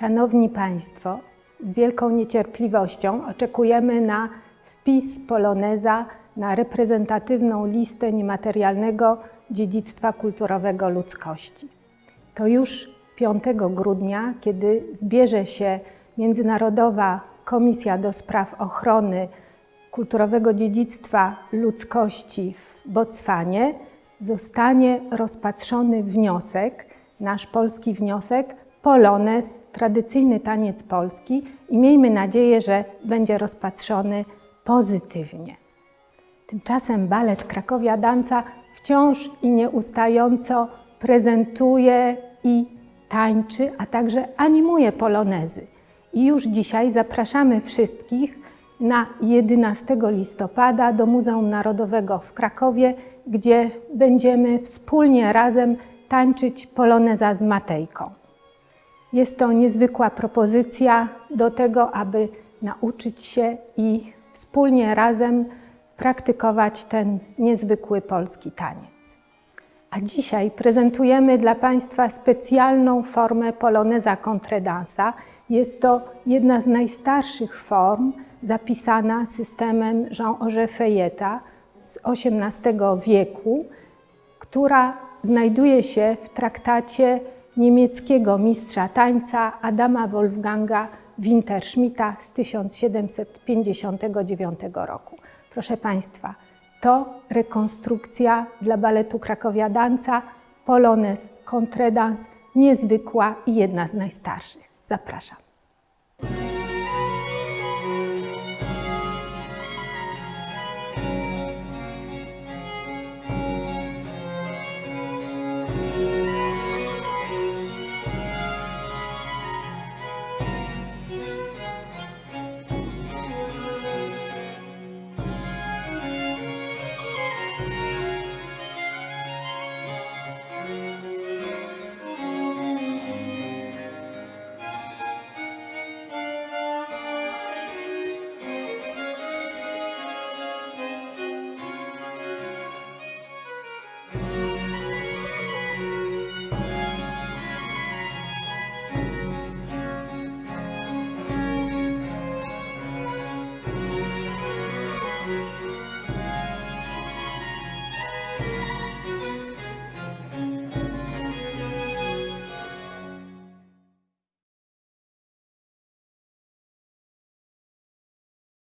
Szanowni Państwo, z wielką niecierpliwością oczekujemy na wpis Poloneza na reprezentatywną listę niematerialnego dziedzictwa kulturowego ludzkości. To już 5 grudnia, kiedy zbierze się Międzynarodowa Komisja do Spraw Ochrony Kulturowego Dziedzictwa Ludzkości w Botswanie, zostanie rozpatrzony wniosek, nasz polski wniosek, Polonez, tradycyjny taniec polski i miejmy nadzieję, że będzie rozpatrzony pozytywnie. Tymczasem balet Krakowia Danca wciąż i nieustająco prezentuje i tańczy, a także animuje polonezy. I już dzisiaj zapraszamy wszystkich na 11 listopada do Muzeum Narodowego w Krakowie, gdzie będziemy wspólnie razem tańczyć poloneza z Matejką. Jest to niezwykła propozycja do tego, aby nauczyć się i wspólnie razem praktykować ten niezwykły polski taniec. A dzisiaj prezentujemy dla Państwa specjalną formę poloneza contredansa. Jest to jedna z najstarszych form zapisana systemem Jean-Auger Feuilleta z XVIII wieku, która znajduje się w traktacie niemieckiego mistrza tańca Adama Wolfganga Winterschmidta z 1759 roku. Proszę Państwa, to rekonstrukcja dla baletu Krakowia Danca, Polonez Contredans, niezwykła i jedna z najstarszych. Zapraszam.